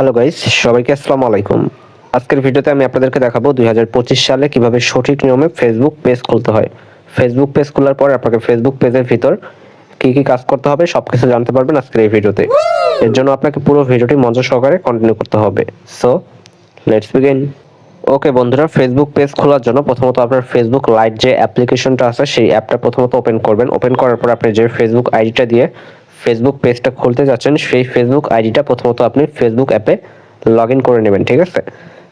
Hello guys সবাইকে আসসালামু আলাইকুম। আজকের ভিডিওতে আমি আপনাদেরকে দেখাবো দুই হাজার পঁচিশ সালে কীভাবে সঠিক নিয়মে ফেসবুক পেজ খুলতে হয়। ফেসবুক পেজ খোলার পর আপনাকে ফেসবুক পেজের ভিতর কি কি কাজ করতে হবে সব কিছু জানতে পারবেন আজকের এই ভিডিওতে। এর জন্য আপনাকে পুরো ভিডিওটি মঞ্চ সহকারে কন্টিনিউ করতে হবে। সো লেটস বিগিন ওকে বন্ধুরা ফেসবুক পেজ খোলার জন্য প্রথমত আপনার ফেসবুক লাইট যে অ্যাপ্লিকেশনটা আছে সেই অ্যাপটা প্রথমত ওপেন করবেন। ওপেন করার পর আপনি যে ফেসবুক আইডিটা দিয়ে ফেসবুক পেজটা খুলতে যাচ্ছেন, সেই ফেসবুক আইডিটা প্রথমত আপনি ফেসবুক অ্যাপে লগ ইন করে নেবেন, ঠিক আছে?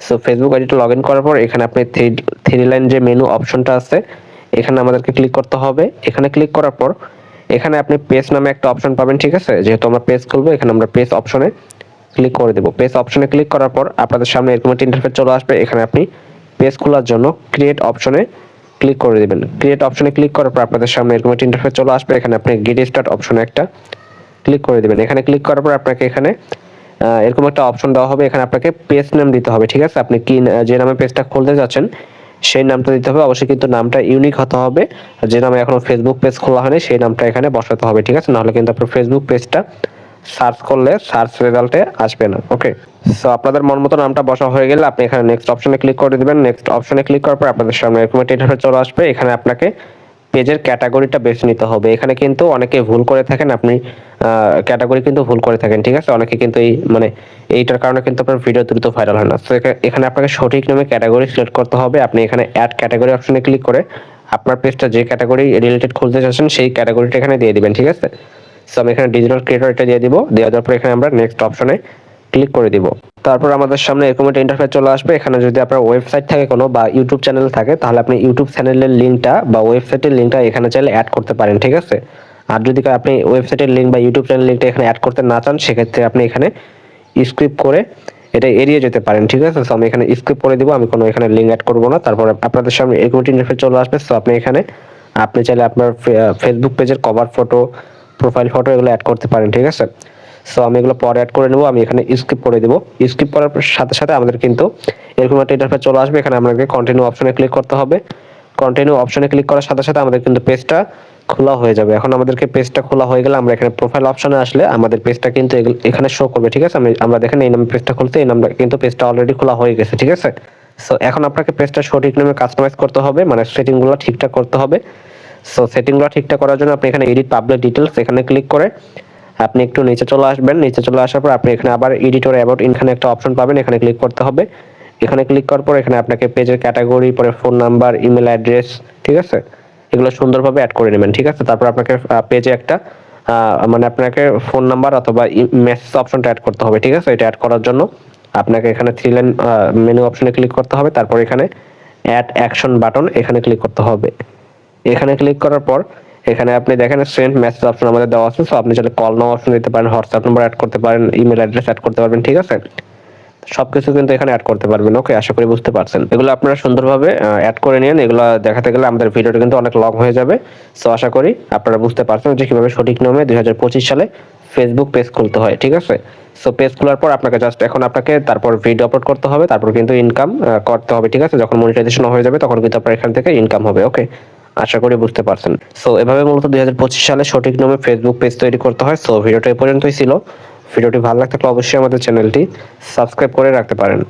সো ফেসবুক আইডিটা লগ ইন করার পর এখানে আপনি থ্রি থ্রি লাইন যে মেনু অপশনটা আছে, এখানে আমাদেরকে ক্লিক করতে হবে। এখানে ক্লিক করার পর এখানে আপনি পেজ নামে একটা অপশন পাবেন, ঠিক আছে? যেহেতু আমরা পেজ খুলবো, এখানে আমরা পেজ অপশনে ক্লিক করে দেবো। পেজ অপশনে ক্লিক করার পর আপনাদের সামনে এরকম একটা ইন্টারফেস চলে আসবে। এখানে আপনি পেজ খোলার জন্য ক্রিয়েট অপশনে ক্লিক করে দেবেন। ক্রিয়েট অপশনে ক্লিক করার পর আপনাদের সামনে এরকম একটা ইন্টারফেস চলে আসবে। এখানে আপনি গেট স্টার্ট অপশনে একটা ক্লিক করে দেবেন। এখানে ক্লিক করার পর আপনাকে এখানে এরকম একটা অপশন দেওয়া হবে। এখানে আপনাকে পেজ নাম দিতে হবে, ঠিক আছে? আপনি কি, যে নামে পেজটা খুলতে যাচ্ছেন, সেই নামটা দিতে হবে। অবশ্যই কিন্তু নামটা ইউনিক হতে হবে। যে নামে এখনও ফেসবুক পেজ খোলা হয়নি, সেই নামটা এখানে বসাতে হবে, ঠিক আছে? নাহলে কিন্তু আপনার ফেসবুক পেজটা সার্চ করলে সার্চ রেজাল্টে আসবে না ওকে সো আপনাদের মন মতো নামটা বসা হয়ে গেলে আপনি এখানে নেক্সট অপশনে ক্লিক করে দিবেন। নেক্সট অপশনে ক্লিক করার পর আপনাদের সামনে এরকম একটা চলে আসবে। এখানে আপনাকে পেজের ক্যাটাগরিটা বেছে নিতে হবে। এখানে কিন্তু অনেকে ভুল করে থাকেন, আপনি ক্যাটাগরি কিন্তু ভুল করে থাকেন, ঠিক আছে? অনেকে কিন্তু এই মানে এইটার কারণে কিন্তু আপনার ভিডিও দ্রুত ভাইরাল হয় না। তো এখানে আপনাকে সঠিক নামে ক্যাটাগরি সিলেক্ট করতে হবে। আপনি এখানে অ্যাড ক্যাটাগরি অপশনে ক্লিক করে আপনার পেজটা যে ক্যাটাগরি রিলেটেড খুলতে চাচ্ছেন, সেই ক্যাটাগরিটা এখানে দিয়ে দিবেন, ঠিক আছে? সো আমি এখানে ডিজিটাল ক্রিয়েটর এটা দিয়ে দিব। দেওয়া দেওয়ার পর এখানে আমরা নেক্সট অপশনে ক্লিক করে দিব। তারপর আমাদের সামনে এরকম একটা ইন্টারফেস চলে আসবে। এখানে যদি আপনার ওয়েবসাইট থাকে কোনো বা ইউটিউব চ্যানেল থাকে, তাহলে আপনি ইউটিউব চ্যানেলের লিঙ্কটা বা ওয়েবসাইটের লিঙ্কটা এখানে চাইলে অ্যাড করতে পারেন, ঠিক আছে? আর যদি আপনি ওয়েবসাইটের লিঙ্ক বা ইউটিউব চ্যানেল লিঙ্কটা এখানে অ্যাড করতে না চান, সেক্ষেত্রে আপনি এখানে স্ক্রিপ্ট করে এটা এড়িয়ে যেতে পারেন, ঠিক আছে? সো আমি এখানে স্ক্রিপ্ট করে দিব, আমি কোনো এখানে লিঙ্ক অ্যাড করব না। তারপর আপনাদের সামনে এরকম একটা ইন্টারফেস চলে আসবে। সো আপনি এখানে, আপনি চাইলে আপনার ফেসবুক পেজের কভার ফটো প্রোফাইল ফটো এগুলো অ্যাড করতে পারেন, ঠিক আছে? সো আমি এগুলো পরে অ্যাড করে নেব, আমি এখানে স্কিপ করে দেবো। স্কিপ করার সাথে সাথে আমাদের কিন্তু এরকম একটা ইন্টারফেস চলে আসবে, এখানে আমাদেরকে কন্টিনিউ অপশনে ক্লিক করতে হবে। কন্টিনিউ অপশনে ক্লিক করার সাথে সাথে আমাদের কিন্তু পেজটা খোলা হয়ে যাবে। এখন আমাদেরকে পেজটা খোলা হয়ে গেলে আমরা এখানে প্রোফাইল অপশনে আসলে আমাদের পেজটা কিন্তু এখানে শো করবে, ঠিক আছে? আমি, আমরা দেখেন এই নামে পেজটা খুলতে, এই নামটা কিন্তু পেজটা অলরেডি খোলা হয়ে গেছে, ঠিক আছে? সো এখন আপনাকে পেজটা সঠিক নামে কাস্টমাইজ করতে হবে মানে সেটিংগুলো ঠিকঠাক করতে হবে। সো সেটিংগুলো ঠিকঠাক করার জন্য আপনি এখানে এডিট পাবলিক ডিটেলস এখানে ক্লিক করে আপনি একটু নিচে চলে আসবেন। নিচে চলে আসার পর আপনি এখানে আবার এডিটর অ্যাবাউট এখানে একটা অপশন পাবেন। এখানে ক্লিক করতে হবে। এখানে ক্লিক করার পর এখানে আপনাকে পেজের ক্যাটাগরি পরে ফোন নাম্বার ইমেল অ্যাড্রেস ঠিক আছে? এগুলো সুন্দরভাবে অ্যাড করে নেবেন, ঠিক আছে? তারপর আপনাকে পেজে একটা মানে আপনাকে ফোন নাম্বার অথবা মেসেজ অপশনটা অ্যাড করতে হবে, ঠিক আছে? এটা অ্যাড করার জন্য আপনাকে এখানে থ্রি লাইন মেনু অপশনে ক্লিক করতে হবে। তারপর এখানে অ্যাড অ্যাকশন বাটন এখানে ক্লিক করতে হবে। এখানে ক্লিক করার পর এখানে আপনি দেখেন সেন্ড মেসেজ অপশন আমাদের দেওয়া আছে সো আপনি চাইলে কল নাও অপশন দিতে পারেন হোয়াটসঅ্যাপ নাম্বার অ্যাড করতে পারেন ইমেল অ্যাড্রেস অ্যাড করতে পারবেন, ঠিক আছে? সবকিছু কিন্তু এখানে অ্যাড করতে পারবেন ওকে আশা করি বুঝতে পারছেন। এগুলো আপনারা সুন্দরভাবে অ্যাড করে নিন এগুলো দেখাতে গেলে আমাদের ভিডিওটা কিন্তু অনেক লং হয়ে যাবে। সো আশা করি আপনারা বুঝতে পারছেন যে কীভাবে সঠিক নিয়মে দুই হাজার পঁচিশ সালে ফেসবুক পেজ খুলতে হয়, ঠিক আছে? সো পেজ খোলার পর আপনাকে জাস্ট এখন আপনাকে তারপর ভিডিও আপলোড করতে হবে, তারপর কিন্তু ইনকাম করতে হবে, ঠিক আছে? যখন মনিটাইজেশন হয়ে যাবে, তখন কিন্তু আপনার এখান থেকে ইনকাম হবে ওকে আশা করি বুঝতে পারছেন। সো এভাবে মূলত দুই হাজার পঁচিশ সালে সঠিক নামে ফেসবুক পেজ তৈরি করতে হয়। সো ভিডিওটা এই পর্যন্তই ছিল। ভিডিওটি ভালো লাগতে অবশ্যই আমাদের চ্যানেলটি সাবস্ক্রাইব করে রাখতে পারেন।